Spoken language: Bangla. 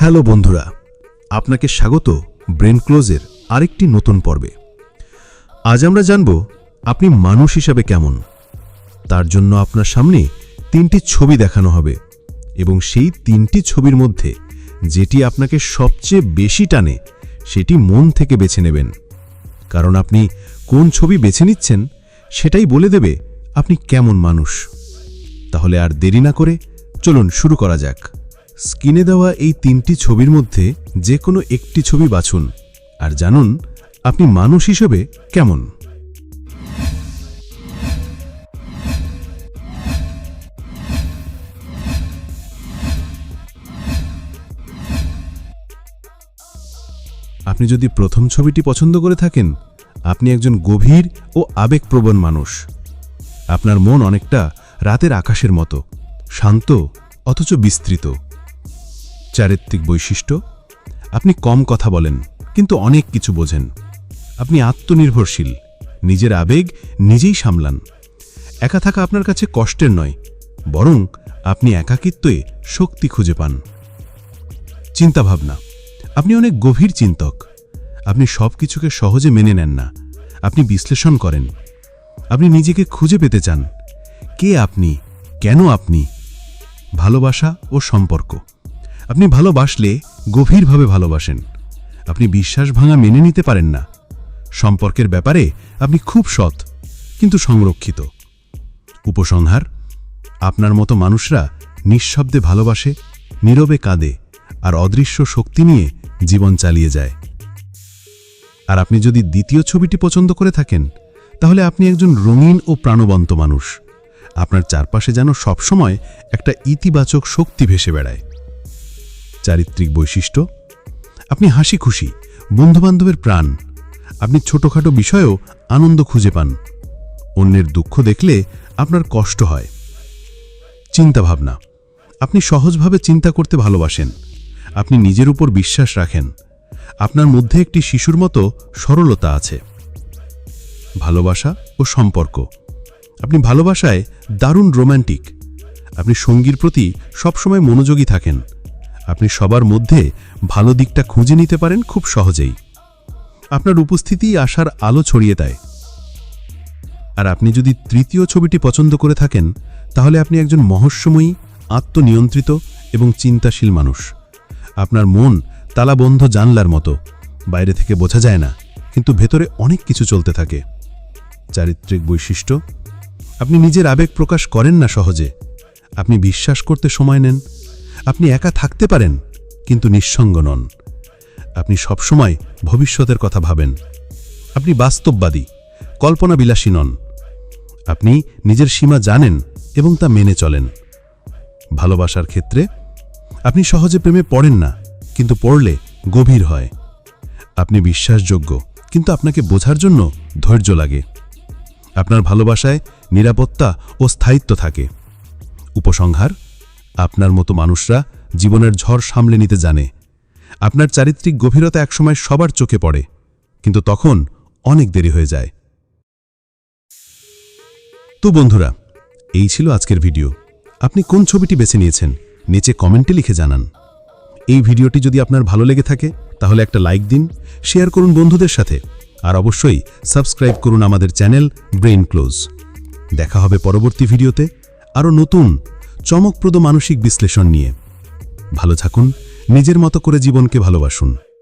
হ্যালো বন্ধুরা, আপনাকে স্বাগত ব্রেন ক্লোজের আরেকটি নতুন পর্বে। আজ আমরা জানব আপনি মানুষ হিসাবে কেমন। তার জন্য আপনার সামনে তিনটি ছবি দেখানো হবে এবং সেই তিনটি ছবির মধ্যে যেটি আপনাকে সবচেয়ে বেশি টানে সেটি মন থেকে বেছে নেবেন। কারণ আপনি কোন ছবি বেছে নিচ্ছেন সেটাই বলে দেবে আপনি কেমন মানুষ। তাহলে আর দেরি না করে চলুন শুরু করা যাক। স্ক্রিনে দেওয়া এই তিনটি ছবির মধ্যে যে কোনো একটি ছবি বাছুন। আর জানুন, আপনি মানুষ হিসেবে কেমন। আপনি যদি প্রথম ছবিটি পছন্দ করে থাকেন, আপনি একজন গভীর ও আবেগপ্রবণ মানুষ। আপনার মন অনেকটা রাতের আকাশের মতো, শান্ত, অথচ বিস্তৃত। চারিত্রিক বৈশিষ্ট্য? আপনি কম কথা বলেন, কিন্তু অনেক কিছু বোঝেন। আপনি আত্মনির্ভরশীল, নিজের আবেগ নিজেই সামলান। একা থাকা আপনার কাছে কষ্টের নয়, বরং আপনি একাকিত্বে শক্তি খুঁজে পান। চিন্তাভাবনা। আপনি অনেক গভীর চিন্তক। আপনি সব কিছুকে সহজে মেনে নেন না। আপনি বিশ্লেষণ করেন। আপনি নিজেকে খুঁজে পেতে চান। কে আপনি? কেন আপনি? ভালোবাসা ও সম্পর্ক। আপনি ভালোবাসলে গভীরভাবে ভালোবাসেন। আপনি বিশ্বাস ভাঙা মেনে নিতে পারেন না। সম্পর্কের ব্যাপারে আপনি খুব সৎ, কিন্তু সংরক্ষিত। উপসংহার, আপনার মতো মানুষরা নিঃশব্দে ভালোবাসে, নীরবে কাঁদে আর অদৃশ্য শক্তি নিয়ে জীবন চালিয়ে যায়। আর আপনি যদি দ্বিতীয় ছবিটি পছন্দ করে থাকেন, তাহলে আপনি একজন রঙিন ও প্রাণবন্ত মানুষ। আপনার চারপাশে যেন সবসময় একটা ইতিবাচক শক্তি ভেসে বেড়ায়। চারিত্রিক বৈশিষ্ট্য? আপনি হাসি খুশি, বন্ধুবান্ধবের প্রাণ, আপনি ছোটখাটো বিষয়েও আনন্দ খুঁজে পান। অন্যের দুঃখ দেখলে আপনার কষ্ট হয়। চিন্তাভাবনা, আপনি সহজভাবে চিন্তা করতে ভালোবাসেন। আপনি নিজের উপর বিশ্বাস রাখেন। আপনার মধ্যে একটি শিশুর মতো সরলতা আছে। ভালোবাসা ও সম্পর্ক, আপনি ভালোবাসায় দারুণ রোম্যান্টিক। আপনি সঙ্গীর প্রতি সবসময় মনোযোগী থাকেন। আপনি সবার মধ্যে ভালো দিকটা খুঁজে নিতে পারেন খুব সহজেই। আপনার উপস্থিতিই আশার আলো ছড়িয়ে দেয়। আর আপনি যদি তৃতীয় ছবিটি পছন্দ করে থাকেন, তাহলে আপনি একজন মহস্যময়ী, আত্মনিয়ন্ত্রিত এবং চিন্তাশীল মানুষ। আপনার মন তালাবন্ধ জানলার মতো, বাইরে থেকে বোঝা যায় না, কিন্তু ভেতরে অনেক কিছু চলতে থাকে। চারিত্রিক বৈশিষ্ট্য? আপনি নিজের আবেগ প্রকাশ করেন না সহজে। আপনি বিশ্বাস করতে সময় নেন আপনি একা থাকতে পারেন, কিন্তু নিঃসঙ্গ নন। আপনি সবসময় ভবিষ্যতের কথা ভাবেন। আপনি বাস্তববাদী, কল্পনাবিলাসী নন। আপনি নিজের সীমা জানেন এবং তা মেনে চলেন। ভালোবাসার ক্ষেত্রে আপনি সহজে প্রেমে পড়েন না, কিন্তু পড়লে গভীর হয়। আপনি বিশ্বাসযোগ্য, কিন্তু আপনাকে বোঝার জন্য ধৈর্য লাগে। আপনার ভালোবাসায় নিরাপত্তা ও স্থায়িত্ব থাকে। উপসংহার আপনার মতো মানুষরা জীবনের ঝড় সামলে নিতে জানে। আপনার চারিত্রিক গভীরতা একসময় সবার চোখে পড়ে, কিন্তু তখন অনেক দেরি হয়ে যায়। তো বন্ধুরা, এই ছিল আজকের ভিডিও। আপনি কোন ছবিটি বেছে নিয়েছেন? নিচে কমেন্টে লিখে জানান। এই ভিডিওটি যদি আপনার ভালো লেগে থাকে, তাহলে একটা লাইক দিন, শেয়ার করুন বন্ধুদের সাথে, আর অবশ্যই সাবস্ক্রাইব করুন আমাদের চ্যানেল ব্রেইন ক্লোজ। দেখা হবে পরবর্তী ভিডিওতে আরও নতুন চমকপ্রদ মানসিক বিশ্লেষণ নিয়ে। ভালো থাকুন নিজের মতো করে জীবনকে ভালোবাসুন।